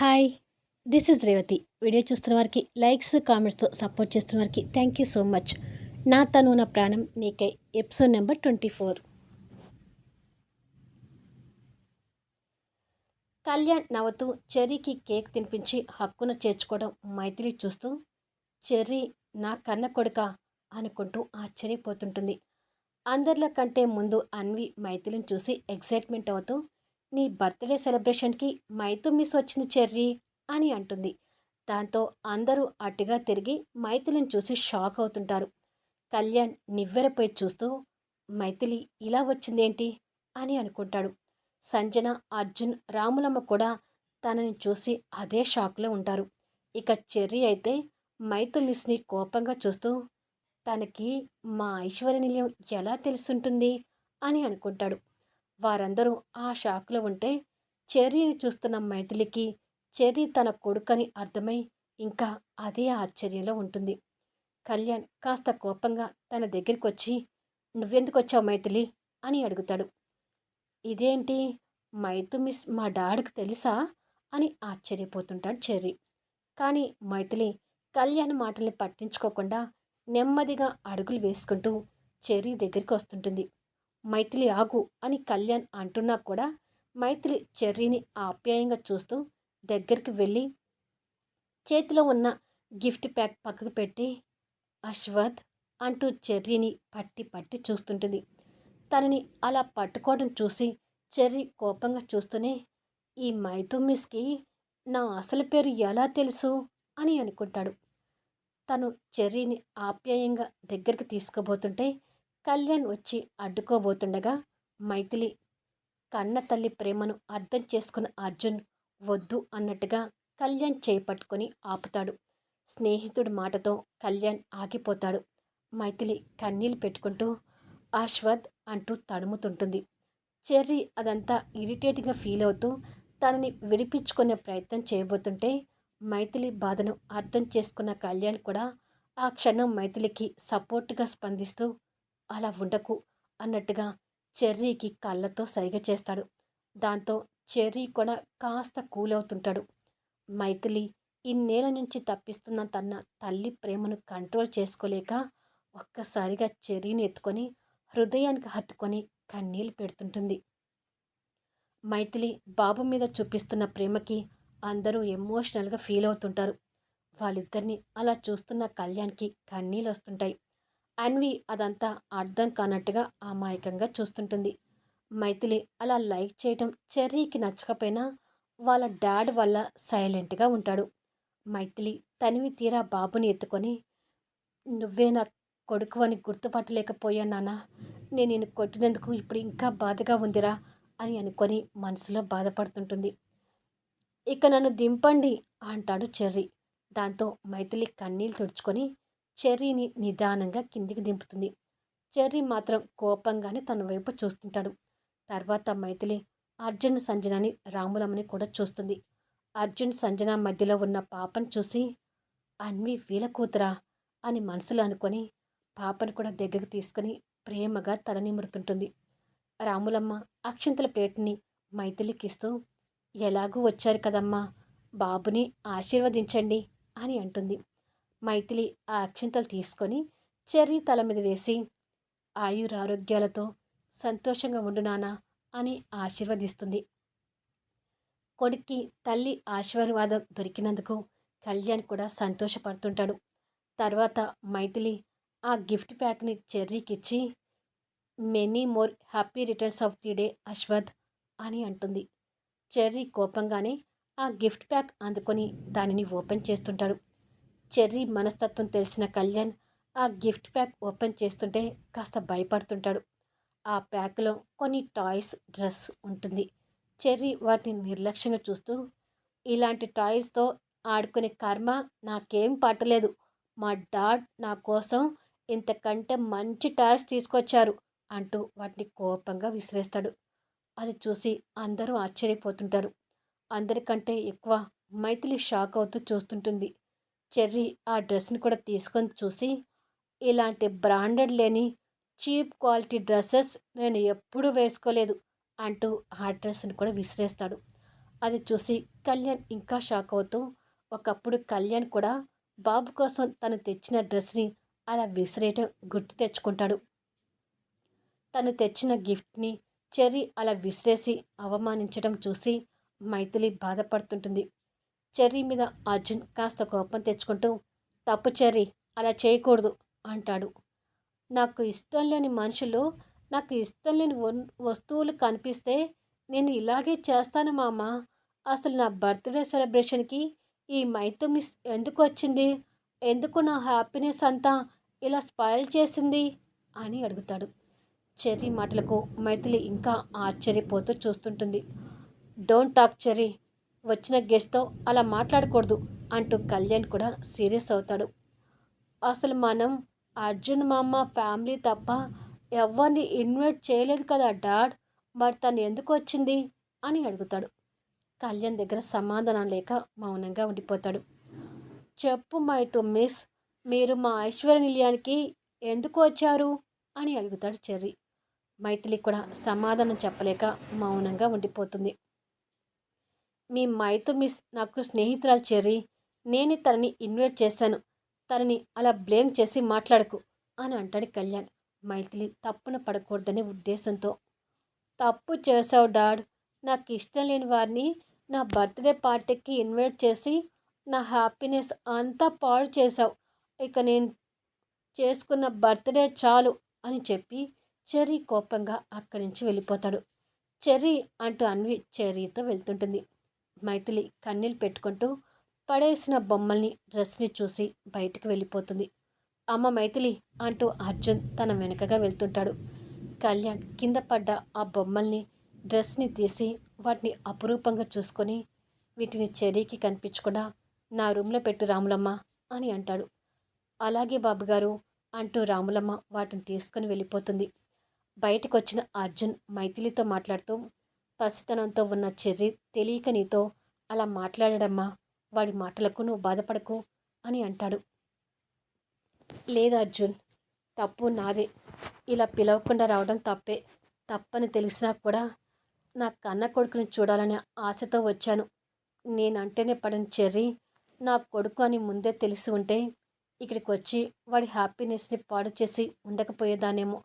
Hi this is Revathi video చూస్తున్న వారికి likes కామెంట్స్తో support చేస్తున్న వారికి థ్యాంక్ యూ సో మచ్ నా తను నా ప్రాణం నీకై episode number twenty four Kalyan నవ్వుతూ చెర్రీకి కేక్ తినిపించి హక్కున చేర్చుకోవడం మైథిలి చూస్తూ చెర్రీ నా కన్న కొడుక అనుకుంటూ ఆశ్చర్యపోతుంటుంది. అందరిలో కంటే ముందు అన్వి మైథిలిని చూసి ఎక్సైట్మెంట్ అవుతూ నీ బర్త్డే సెలబ్రేషన్కి మైతు మిస్ వచ్చింది చెర్రీ అని అంటుంది. దాంతో అందరూ అటుగా తిరిగి మైథిలిని చూసి షాక్ అవుతుంటారు. కళ్యాణ్ నివ్వెరపోయి చూస్తూ మైథిలి ఇలా వచ్చిందేంటి? అని అనుకుంటాడు. సంజన అర్జున్ రాములమ్మ కూడా తనని చూసి అదే షాక్లో ఉంటారు. ఇక చెర్రీ అయితే మైతు మిస్ని కోపంగా చూస్తూ తనకి మా ఐశ్వర్య నిలయం ఎలా తెలుసుంటుంది? అని అనుకుంటాడు. వారందరూ ఆ షాక్లో ఉంటే చెర్రీని చూస్తున్న మైథిలికి చెర్రీ తన కొడుకని అర్థమై ఇంకా అదే ఆశ్చర్యంలో ఉంటుంది. కళ్యాణ్ కాస్త కోపంగా తన దగ్గరికి వచ్చి నువ్వెందుకు వచ్చావు మైథిలి? అని అడుగుతాడు. ఇదేంటి? మైతు మిస్ మా డాడ్కి తెలుసా? అని ఆశ్చర్యపోతుంటాడు చెర్రీ. కానీ మైథిలి కళ్యాణ్ మాటల్ని పట్టించుకోకుండా నెమ్మదిగా అడుగులు వేసుకుంటూ చెర్రీ దగ్గరికి వస్తుంటుంది మైథిలి ఆగు అని కళ్యాణ్ అంటున్నా కూడా మైథిలి చెర్రీని ఆప్యాయంగా చూస్తూ దగ్గరికి వెళ్ళి చేతిలో ఉన్న గిఫ్ట్ ప్యాక్ పక్కకు పెట్టి అశ్వత్ అంటూ చెర్రీని పట్టి పట్టి చూస్తుంటుంది. తనని అలా పట్టుకోవడం చూసి చెర్రీ కోపంగా చూస్తూనే ఈ మైథు మిస్కి నా అసలు పేరు ఎలా తెలుసు? అని అనుకుంటాడు. తను చెర్రీని ఆప్యాయంగా దగ్గరికి తీసుకుపోతుంటే కళ్యాణ్ వచ్చి అడ్డుకోబోతుండగా మైథిలి కన్న తల్లి ప్రేమను అర్థం చేసుకున్న అర్జున్ వద్దు అన్నట్టుగా కళ్యాణ్ చేపట్టుకొని ఆపుతాడు. స్నేహితుడి మాటతో కళ్యాణ్ ఆగిపోతాడు. మైథిలి కన్నీళ్ళు పెట్టుకుంటూ ఆశ్వద్ అంటూ తడుముతుంటుంది. చెర్రీ అదంతా ఇరిటేట్గా ఫీల్ అవుతూ తనని విడిపించుకునే ప్రయత్నం చేయబోతుంటే మైథిలి బాధను అర్థం చేసుకున్న కళ్యాణ్ కూడా ఆ క్షణం మైథిలికి సపోర్ట్గా స్పందిస్తూ అలా ఉండకు అన్నట్టుగా చెర్రీకి కళ్ళతో సైగ చేస్తాడు. దాంతో చెర్రీ కూడా కాస్త కూల్ అవుతుంటాడు మైథిలి ఇన్నేళ్ళ నుంచి తప్పిస్తున్న తన తల్లి ప్రేమను కంట్రోల్ చేసుకోలేక ఒక్కసారిగా చెర్రీని ఎత్తుకొని హృదయానికి హత్తుకొని కన్నీళ్ళు పెడుతుంటుంది. మైథిలి బాబు మీద చూపిస్తున్న ప్రేమకి అందరూ ఎమోషనల్గా ఫీల్ అవుతుంటారు వాళ్ళిద్దరిని అలా చూస్తున్న కళ్యాణ్కి కన్నీళ్ళు వస్తుంటాయి అన్వి అదంతా అర్థం కానట్టుగా అమాయకంగా చూస్తుంటుంది. మైథిలి అలా లైక్ చేయటం చెర్రీకి నచ్చకపోయినా వాళ్ళ డాడ్ వల్ల సైలెంట్గా ఉంటాడు. మైథిలి తనివి తీరా బాబుని ఎత్తుకొని నువ్వే నా కొడుకు అని గుర్తుపట్టలేకపోయా నాన్న. నేను నేను కొట్టినందుకు ఇప్పుడు ఇంకా బాధగా ఉందిరా అని అనుకొని మనసులో బాధపడుతుంటుంది. ఇక నన్ను దింపండి అంటాడు చెర్రీ. దాంతో మైథిలి కన్నీళ్ళు తుడుచుకొని చెర్రీని నిదానంగా కిందికి దింపుతుంది. చెర్రీ మాత్రం కోపంగానే తన వైపు చూస్తుంటాడు. తర్వాత మైథిలి అర్జున్ సంజనాని రాములమ్మని కూడా చూస్తుంది. అర్జున్ సంజన మధ్యలో ఉన్న పాపను చూసి అన్వి వీల కూతురా? అని మనసులో అనుకొని పాపను కూడా దగ్గరికి తీసుకుని ప్రేమగా తలనిమురుతుంటుంది రాములమ్మ అక్షింతల ప్లేట్ని మైథిలికిస్తూ ఎలాగూ వచ్చారు కదమ్మా బాబుని ఆశీర్వదించండి అని అంటుంది. మైథిలి ఆ అక్షింతలు తీసుకొని చెర్రీ తల మీద వేసి ఆయురారోగ్యాలతో సంతోషంగా ఉండు నానా అని ఆశీర్వదిస్తుంది. కొడుక్కి తల్లి ఆశీర్వాదం దొరికినందుకు కళ్యాణ్ కూడా సంతోషపడుతుంటాడు. తర్వాత మైథిలి ఆ గిఫ్ట్ ప్యాక్ని చెర్రీకి ఇచ్చి many more happy returns of the day Ashwath అని అంటుంది. చెర్రీ కోపంగానే ఆ గిఫ్ట్ ప్యాక్ అందుకొని దానిని ఓపెన్ చేస్తుంటాడు. చెర్రీ మనస్తత్వం తెలిసిన కళ్యాణ్ ఆ గిఫ్ట్ ప్యాక్ ఓపెన్ చేస్తుంటే కాస్త భయపడుతుంటాడు. ఆ ప్యాక్లో కొన్ని టాయ్స్ డ్రెస్ ఉంటుంది. చెర్రీ వాటిని నిర్లక్ష్యంగా చూస్తూ ఇలాంటి టాయ్స్తో ఆడుకునే కర్మ నాకేం పట్టలేదు. మా డాడ్ నా కోసం ఇంతకంటే మంచి టాయ్స్ తీసుకొచ్చారు అంటూ వాటిని కోపంగా విసిరేస్తాడు. అది చూసి అందరూ ఆశ్చర్యపోతుంటారు. అందరికంటే ఎక్కువ మైథిలి షాక్ అవుతూ చూస్తుంటుంది. చెర్రీ ఆ డ్రెస్ని కూడా తీసుకొని చూసి ఇలాంటి బ్రాండెడ్ లేని చీప్ క్వాలిటీ డ్రెస్సెస్ నేను ఎప్పుడూ వేసుకోలేదు అంటూ ఆ డ్రెస్ని కూడా విసిరేస్తాడు. అది చూసి కళ్యాణ్ ఇంకా షాక్ అవుతూ ఒకప్పుడు కళ్యాణ్ కూడా బాబు కోసం తను తెచ్చిన డ్రెస్ని అలా విసిరేయటం గుర్తు తెచ్చుకుంటాడు. తను తెచ్చిన గిఫ్ట్ని చెర్రీ అలా విసిరేసి అవమానించడం చూసి మైథిలి బాధపడుతుంటుంది. చెర్రీ మీద అర్జున్ కాస్త కోపం తెచ్చుకుంటూ తప్పు చెర్రీ అలా చేయకూడదు అంటాడు. నాకు ఇష్టం లేని మనుషులు నాకు ఇష్టం లేని వస్తువులు కనిపిస్తే నేను ఇలాగే చేస్తాను మామ. అసలు నా బర్త్డే సెలబ్రేషన్కి ఈ మైతో మిస్ ఎందుకు వచ్చింది? ఎందుకు నా హ్యాపీనెస్ అంతా ఇలా స్పాయిల్ చేసింది? అని అడుగుతాడు. చెర్రీ మాటలకు మైథిలి ఇంకా ఆశ్చర్యపోతూ చూస్తుంటుంది. డోంట్ టాక్ చెర్రీ వచ్చిన గెస్ట్తో అలా మాట్లాడకూడదు అంటూ కళ్యాణ్ కూడా సీరియస్ అవుతాడు. అసలు మనం అర్జున్ మామ ఫ్యామిలీ తప్ప ఎవరిని ఇన్వైట్ చేయలేదు కదా డాడ్ మరి తను ఎందుకు వచ్చింది అని అడుగుతాడు. కళ్యాణ్ దగ్గర సమాధానం లేక మౌనంగా ఉండిపోతాడు. చెప్పు మైతో మిస్ మీరు మా ఐశ్వర్య నిలయానికి ఎందుకు వచ్చారు అని అడుగుతాడు చెర్రీ. మైథిలి కూడా సమాధానం చెప్పలేక మౌనంగా ఉండిపోతుంది. మీ మైతో మిస్ నాకు స్నేహితురాలు చెర్రీ. నేను తనని ఇన్వైట్ చేశాను. తనని అలా బ్లేమ్ చేసి మాట్లాడకు అని అంటాడు కళ్యాణ్. మైథిలి తప్పున పడకూడదనే ఉద్దేశంతో. తప్పు చేసావు డాడ్. నాకు ఇష్టం లేని వారిని నా బర్త్డే పార్టీకి ఇన్వైట్ చేసి నా హ్యాపీనెస్ అంతా పాడు చేశావు. ఇక నేను చేసుకున్న బర్త్డే చాలు అని చెప్పి చెర్రీ కోపంగా అక్కడి నుంచి వెళ్ళిపోతాడు. చెర్రీ అంటూ అన్వి చెర్రీతో వెళ్తుంటుంది. మైథిలి కన్నీళ్ళు పెట్టుకుంటూ పడేసిన బొమ్మల్ని డ్రెస్ని చూసి బయటకు వెళ్ళిపోతుంది. అమ్మ మైథిలి అంటూ అర్జున్ తన వెనుకగా వెళ్తుంటాడు. కళ్యాణ్ కింద పడ్డ ఆ బొమ్మల్ని డ్రెస్ని తీసి వాటిని అపురూపంగా చూసుకొని వీటిని చెరీకి కనిపించకుండా నా రూమ్లో పెట్టు రాములమ్మ అని అంటాడు. అలాగే బాబుగారు అంటూ రాములమ్మ వాటిని తీసుకొని వెళ్ళిపోతుంది. బయటకు వచ్చిన అర్జున్ మైథిలితో మాట్లాడుతూ పసితనంతో ఉన్న చెర్రి తెలియక నీతో అలా మాట్లాడమ్మా వాడి మాటలకు నువ్వు బాధపడకు అని అంటాడు. లేదు అర్జున్ తప్పు నాదే. ఇలా పిలవకుండా రావడం తప్పే. తప్పని తెలిసినా కూడా నా కన్న కొడుకుని చూడాలనే ఆశతో వచ్చాను. నేనంటేనే పడిన చెర్రి. నా కొడుకు అని ముందే తెలిసి ఉంటే ఇక్కడికి వచ్చి వాడి హ్యాపీనెస్ని పాడు చేసి ఉండకపోయేదానేమో.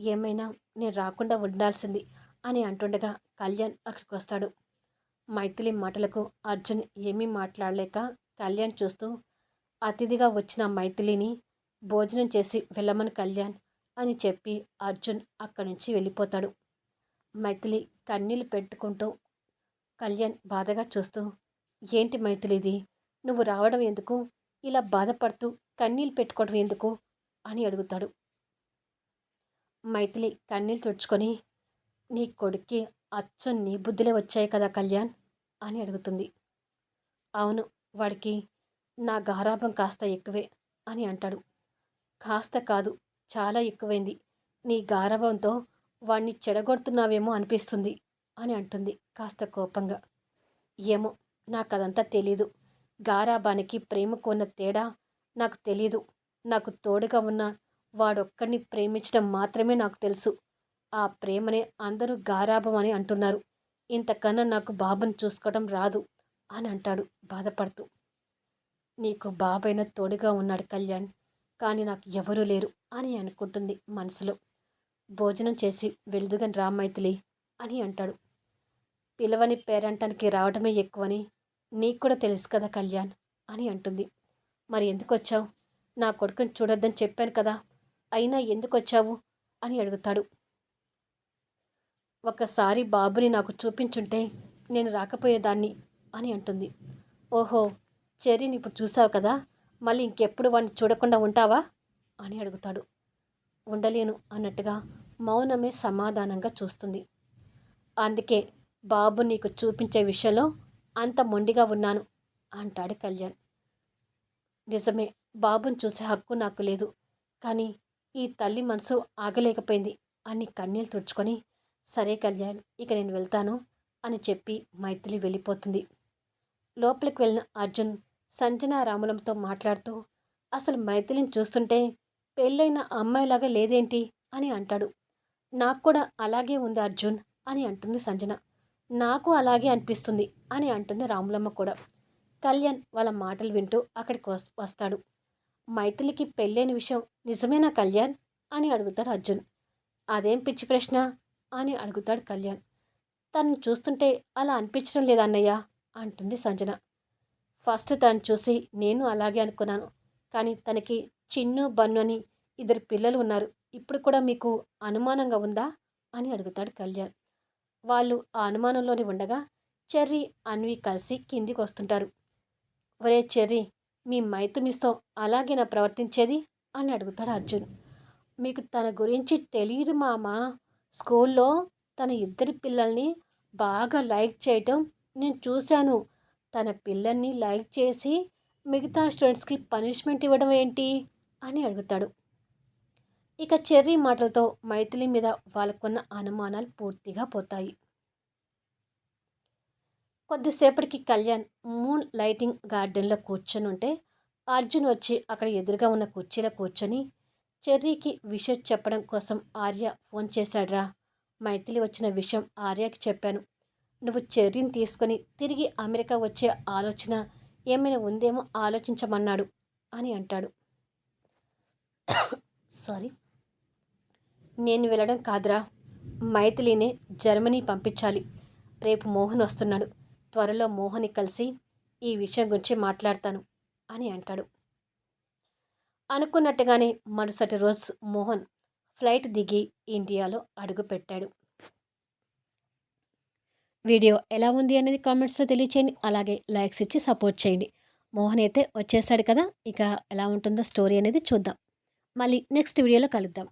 ఏమైనా నేను రాకుండా ఉండాల్సింది. అని అంటుండగా కళ్యాణ్ అక్కడికి వస్తాడు మైథిలి మాటలకు అర్జున్ ఏమీ మాట్లాడలేక కళ్యాణ్ చూస్తూ అతిథిగా వచ్చిన మైథిలిని భోజనం చేసి వెళ్ళమని కళ్యాణ్ అని చెప్పి అర్జున్ అక్కడి నుంచి వెళ్ళిపోతాడు. మైథిలి కన్నీళ్ళు పెట్టుకుంటూ కళ్యాణ్ బాధగా చూస్తూ ఏంటి మైథిలిది నువ్వు రావడం ఎందుకు? ఇలా బాధపడుతూ కన్నీళ్ళు పెట్టుకోవడం ఎందుకు? అని అడుగుతాడు. మైథిలి కన్నీళ్ళు తుడుచుకొని నీ కొడుక్కి అచ్చం నీ బుద్ధులే వచ్చాయి కదా కళ్యాణ్? అని అడుగుతుంది. అవును వాడికి నా గారాభం కాస్త ఎక్కువే అని అంటాడు. కాస్త కాదు చాలా ఎక్కువైంది. నీ గారాభంతో వాణ్ణి చెడగొడుతున్నావేమో అనిపిస్తుంది అని అంటుంది కాస్త కోపంగా. ఏమో నాకు అదంతా తెలీదు. గారాబానికి ప్రేమకు ఉన్న తేడా నాకు తెలీదు. నాకు తోడుగా ఉన్న వాడొక్కడిని ప్రేమించడం మాత్రమే నాకు తెలుసు. ఆ ప్రేమనే అందరూ గారాభం అని అంటున్నారు. ఇంతకన్నా నాకు బాబుని చూసుకోవడం రాదు అని అంటాడు బాధపడుతూ. నీకు బాబైన తోడుగా ఉన్నాడు కళ్యాణ్ కానీ నాకు ఎవరూ లేరు అని అనుకుంటుంది మనసులో. భోజనం చేసి వెళ్దుగని రామ్మైతిలి అని అంటాడు. పిలవని పేరంటానికి రావడమే ఎక్కువని నీకు కూడా తెలుసు కదా కళ్యాణ్ అని అంటుంది. మరి ఎందుకు వచ్చావు నా కొడుకుని చూడొద్దని చెప్పాను కదా అయినా ఎందుకు వచ్చావు అని అడుగుతాడు. ఒకసారి బాబుని నాకు చూపించుంటే నేను రాకపోయేదాన్ని అని అంటుంది. ఓహో చెర్రీని ఇప్పుడు చూసావు కదా మళ్ళీ ఇంకెప్పుడు వాడిని చూడకుండా ఉంటావా అని అడుగుతాడు. ఉండలేను అన్నట్టుగా మౌనమే సమాధానంగా చూస్తుంది. అందుకే బాబు నీకు చూపించే విషయంలో అంత మొండిగా ఉన్నాను అంటాడు కళ్యాణ్. నిజమే బాబుని చూసే హక్కు నాకు లేదు కానీ ఈ తల్లి మనసు ఆగలేకపోయింది అని కన్నీళ్ళు తుడుచుకొని సరే కళ్యాణ్ ఇక నేను వెళ్తాను అని చెప్పి మైథిలి వెళ్ళిపోతుంది. లోపలికి వెళ్ళిన అర్జున్ సంజన రాములంతో మాట్లాడుతూ అసలు మైథిలిని చూస్తుంటే పెళ్ళైన అమ్మాయిలాగా లేదేంటి? అని అంటాడు. నాకు కూడా అలాగే ఉంది అర్జున్ అని అంటుంది సంజన. నాకు అలాగే అనిపిస్తుంది అని అంటుంది రాములమ్మ కూడా. కళ్యాణ్ వాళ్ళ మాటలు వింటూ అక్కడికి వస్- వస్తాడు. మైథిలికి పెళ్ళైన విషయం నిజమేనా కళ్యాణ్? అని అడుగుతాడు అర్జున్. అదేం పిచ్చి ప్రశ్న? అని అడుగుతాడు కళ్యాణ్. తను చూస్తుంటే అలా అనిపించడం లేదా అన్నయ్య అంటుంది సంజన. ఫస్ట్ తను చూసి నేను అలాగే అనుకున్నాను. కానీ తనకి చిన్ను బన్ను అని ఇద్దరు పిల్లలు ఉన్నారు. ఇప్పుడు కూడా మీకు అనుమానంగా ఉందా? అని అడుగుతాడు కళ్యాణ్. వాళ్ళు ఆ అనుమానంలోనే ఉండగా చెర్రీ అన్వి కలిసి కిందికి వస్తుంటారు. ఒరే చెర్రీ మీ మైతుమిస్తో అలాగేనా ప్రవర్తించేది? అని అడుగుతాడు అర్జున్. మీకు తన గురించి తెలియదు మామా? స్కూల్లో తన ఇద్దరి పిల్లల్ని బాగా లైక్ చేయటం నేను చూశాను. తన పిల్లల్ని లైక్ చేసి మిగతా స్టూడెంట్స్కి పనిష్మెంట్ ఇవ్వడం ఏంటి? అని అడుగుతాడు. ఇక చెర్రీ మాటలతో మైథిలి మీద వాళ్ళకున్న అనుమానాలు పూర్తిగా పోతాయి. కొద్దిసేపటికి కళ్యాణ్ మూన్ లైటింగ్ గార్డెన్లో కూర్చొని ఉంటే అర్జున్ వచ్చి అక్కడ ఎదురుగా ఉన్న కుర్చీలో కూర్చొని చెర్రీకి విషయం చెప్పడం కోసం ఆర్య ఫోన్ చేశాడ్రా. మైథిలి వచ్చిన విషయం ఆర్యకి చెప్పాను. నువ్వు చెర్రీని తీసుకొని తిరిగి అమెరికా వచ్చే ఆలోచన ఏమైనా ఉందేమో ఆలోచించమన్నాడు అని అంటాడు. సారీ. నేను వెళ్ళడం కాదురా. మైథిలినే జర్మనీ పంపించాలి. రేపు మోహన్ వస్తున్నాడు. త్వరలో మోహన్ని కలిసి ఈ విషయం గురించి మాట్లాడతాను అని అంటాడు. అనుకున్నట్టుగానే మరుసటి రోజు మోహన్ ఫ్లైట్ దిగి ఇండియాలో అడుగుపెట్టాడు వీడియో ఎలా ఉంది అనేది కామెంట్స్లో తెలియచేయండి. అలాగే లైక్స్ ఇచ్చి సపోర్ట్ చేయండి. మోహన్ అయితే వచ్చేసాడు కదా ఇక ఎలా ఉంటుందో స్టోరీ అనేది చూద్దాం. మళ్ళీ నెక్స్ట్ వీడియోలో కలుద్దాం.